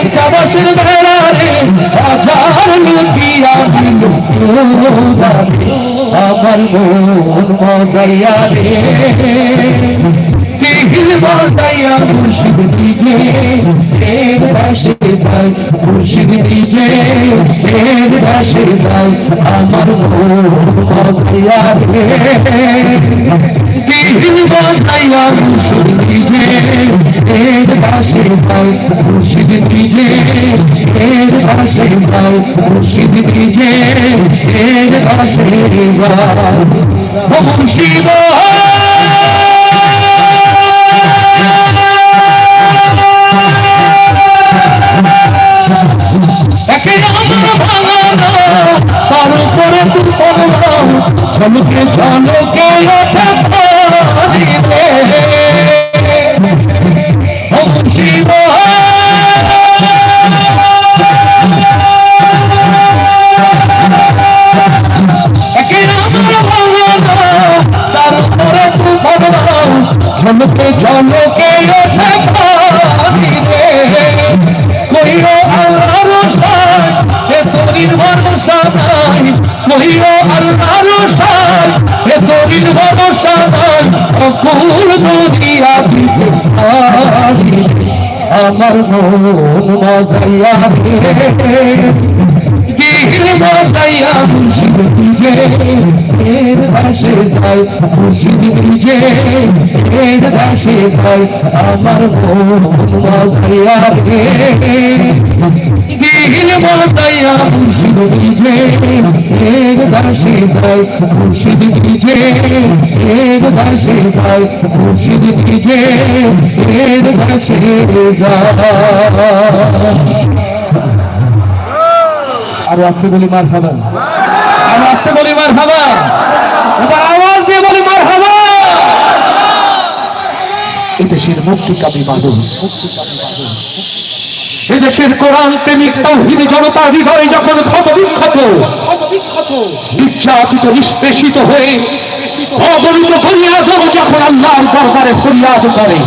কাঞ্চা বাসের বেড়া হাজার আমার মন মজাইয়া রে। দিল বাজাইয়া মুর্শিদ নিজে, এর বাসে যায় মুর্শিদ নিজে, এর বাসে যায় আমার মন বাজাইয়া রে। দিল বাজাইয়া মুর্শিদ নিজে এর বাসে মুর্শিদ নিজে এর বাসে যায় মুর্শিদ নিজে এর বাসে যায় মুর্শিদ তার উপরে তুই পড়ল ঝলকে ঝলকে ওঠে ওঠে দিলে কইও আল্লাহর সাই এ তোরির ভরসা নাই। কইও আল্লাহর সাই এ তোরির ভরসা নাই। অকুল দুনিয়া দিতে আমার মন মজাইয়া রে। দিল মজাইয়া মুর্শিদ নিজে এর ভাসে যায় মুর্শিদ নিজে এর ভাসে যায় আমার মন মজাইয়া রে দিল মজাইয়া মুর্শিদ নিজে এর ভাসে যায় মুর্শিদ এর ভাসে যায় মুর্শিদ নিজে এর ভাসে যায়। আরও আসতে বলি মার খাবা আরও আসতে বলি মার খাবা এবার আওয়াজ দিয়ে বলি মার খাবা এদেশের মুক্তি কামী মানুষ। এদেশের কোরআন প্রেমিক তৌহিদি জনতা হৃদয়ে যখন ক্ষত বিক্ষত নির্যাতিত, নিষ্পেষিত হয়ে অগণিত ফরিয়াদ যখন আল্লাহর দরবারে ফরিয়াদ করে।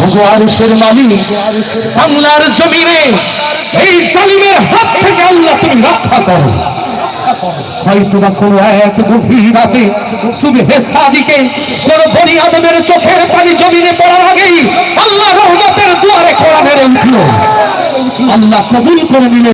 ভগবানের মালিক বাংলার জমিনে এই জালিমের হাত থেকে আল্লাহ তুমি রক্ষা করো। সাদিকে চোখের পানি জমিনে পড়ার আগেই আল্লাহ রহমতের দুয়ারে কোরআনের উঠল আল্লাহ কবুল করে নিলেন